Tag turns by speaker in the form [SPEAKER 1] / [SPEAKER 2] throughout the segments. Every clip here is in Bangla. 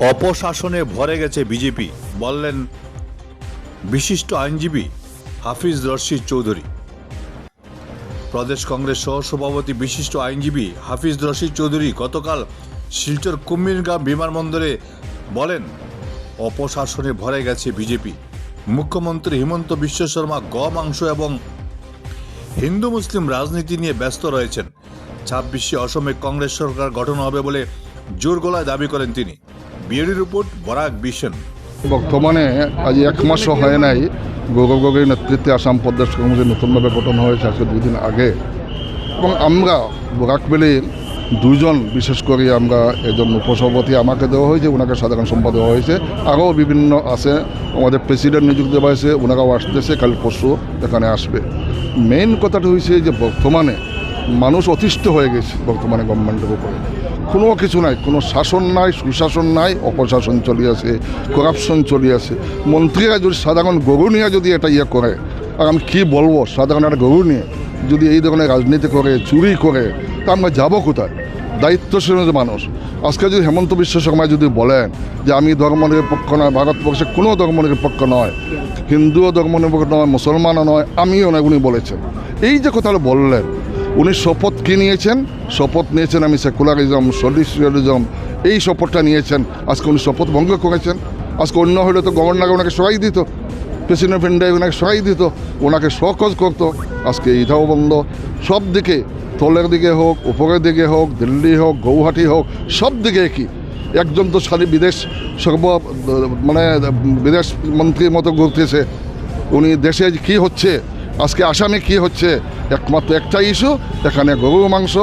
[SPEAKER 1] অপশাসনে ভরে গেছে বিজেপি। বললেন, বিশিষ্ট আইনজীবী হাফিজ রশিদ চৌধুরী। প্রদেশ কংগ্রেস সহসভাপতি বিশিষ্ট আইনজীবী হাফিজ রশিদ চৌধুরী গতকাল শিলচর কুম্মিরগাঁ বিমানবন্দরে বলেন, অপশাসনে ভরে গেছে বিজেপি। মুখ্যমন্ত্রী হিমন্ত বিশ্ব শর্মা গ মাংস এবং হিন্দু মুসলিম রাজনীতি নিয়ে ব্যস্ত রয়েছেন। ছাব্বিশে অসমে কংগ্রেস সরকার গঠন হবে বলে জোর গলায় দাবি করেন তিনি। বিএডি রিপোর্ট, বরাক বিশন
[SPEAKER 2] বর্তমানে আজ এক মাসও হয় নাই, গৌরব গগৈর নেতৃত্বে আসাম প্রদেশ কংগ্রেসের নতুনভাবে গঠন হয়েছে আজকে দুই দিন আগে। এবং আমরা বরাকবেলির দুজন বিশেষ করে আমরা একজন উপসভাপতি আমাকে দেওয়া হয়েছে ওনাকে সাধারণ সম্পাদক হয়েছে। আরও বিভিন্ন আছে, আমাদের প্রেসিডেন্ট নিযুক্ত দেওয়া হয়েছে ওনারাও আসতেছে, কাল পরশু এখানে আসবে। মেইন কথাটা হয়েছে যে বর্তমানে মানুষ অতিষ্ঠ হয়ে গেছে বর্তমানে গভর্নমেন্টের উপরে। কোনো কিছু নাই, কোনো শাসন নাই, সুশাসন নাই, অপশাসন চলি আছে করাপশন চলি আছে। মন্ত্রীরা যদি সাধারণ গরু নিয়ে যদি এটা ইয়ে করে, আর আমি কী বলব, সাধারণ একটা গরু নিয়ে যদি এই ধরনের রাজনীতি করে, চুরি করে, তা আমরা যাব কোথায়? দায়িত্বশীল মানুষ। আজকে যদি হেমন্ত বিশ্ব শর্মা যদি বলেন যে আমি ধর্মনিরপেক্ষ নয়, ভারতবর্ষে কোনো ধর্মনিরপেক্ষ নয়, হিন্দুও ধর্ম নিরপেক্ষ নয়, মুসলমানও নয়, আমিও নয়, উনি বলেছেন। এই যে কথাটা বললেন উনি শপথ কী নিয়েছেন? শপথ নিয়েছেন আমি সেকুলারিজম সলিউশনিজম এই শপথটা নিয়েছেন। আজকে উনি শপথ ভঙ্গ করেছেন। আজকে অন্য হলে তো গভর্নর ওনাকে সরাই দিত, প্রেসিডেন্ট ইন্ডিয়া ওনাকে সরাই দিত, ওনাকে সকজ করতো। আজকে এইটাও বন্ধ। সব দিকে তলের দিকে হোক, উপরের দিকে হোক, দিল্লি হোক, গৌহাটি হোক, সব দিকে কি একজন তো খালি বিদেশ সর্ব মানে বিদেশ মন্ত্রীর মতো ঘুরতেছে। উনি দেশে কি হচ্ছে? আজকে আসামে কি হচ্ছে? একমাত্র একটা ইস্যু এখানে গরুর মাংস,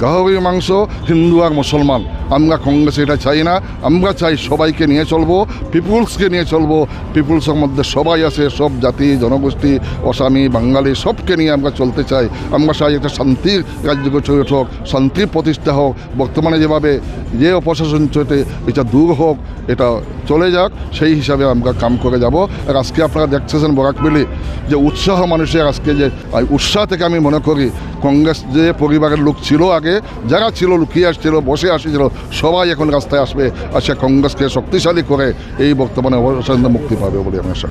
[SPEAKER 2] গাহরির মাংস, হিন্দু আর মুসলমান। আমরা কংগ্রেস এটা চাই না, আমরা চাই সবাইকে নিয়ে চলবো, পিপুলসকে নিয়ে চলবো। পিপুলসের মধ্যে সবাই আছে, সব জাতি, জনগোষ্ঠী, অসামি, বাঙালি, সবকে নিয়ে আমরা চলতে চাই। আমরা চাই একটা শান্তির রাজ্য গড়ে হোক শান্তির প্রতিষ্ঠা হোক। বর্তমানে যেভাবে যে অপশাসন চলতে এটা দূর হোক, এটা চলে যাক, সেই হিসাবে আমরা কাম করে যাব আর আজকে আপনারা দেখতেছেন বরাকবেলি যে উৎসাহ মানুষের আজকে যে উৎসাহ থেকে আমি মনে করি, কংগ্রেস যে পরিবারের লোক ছিল আগে, যারা ছিল, লুকিয়ে আসছিল, বসে আসছিল, সবাই এখন রাস্তায় আসবে আর সে কংগ্রেসকে শক্তিশালী করে এই বর্তমানে অবসান মুক্তি পাবে বলে আমি আশা।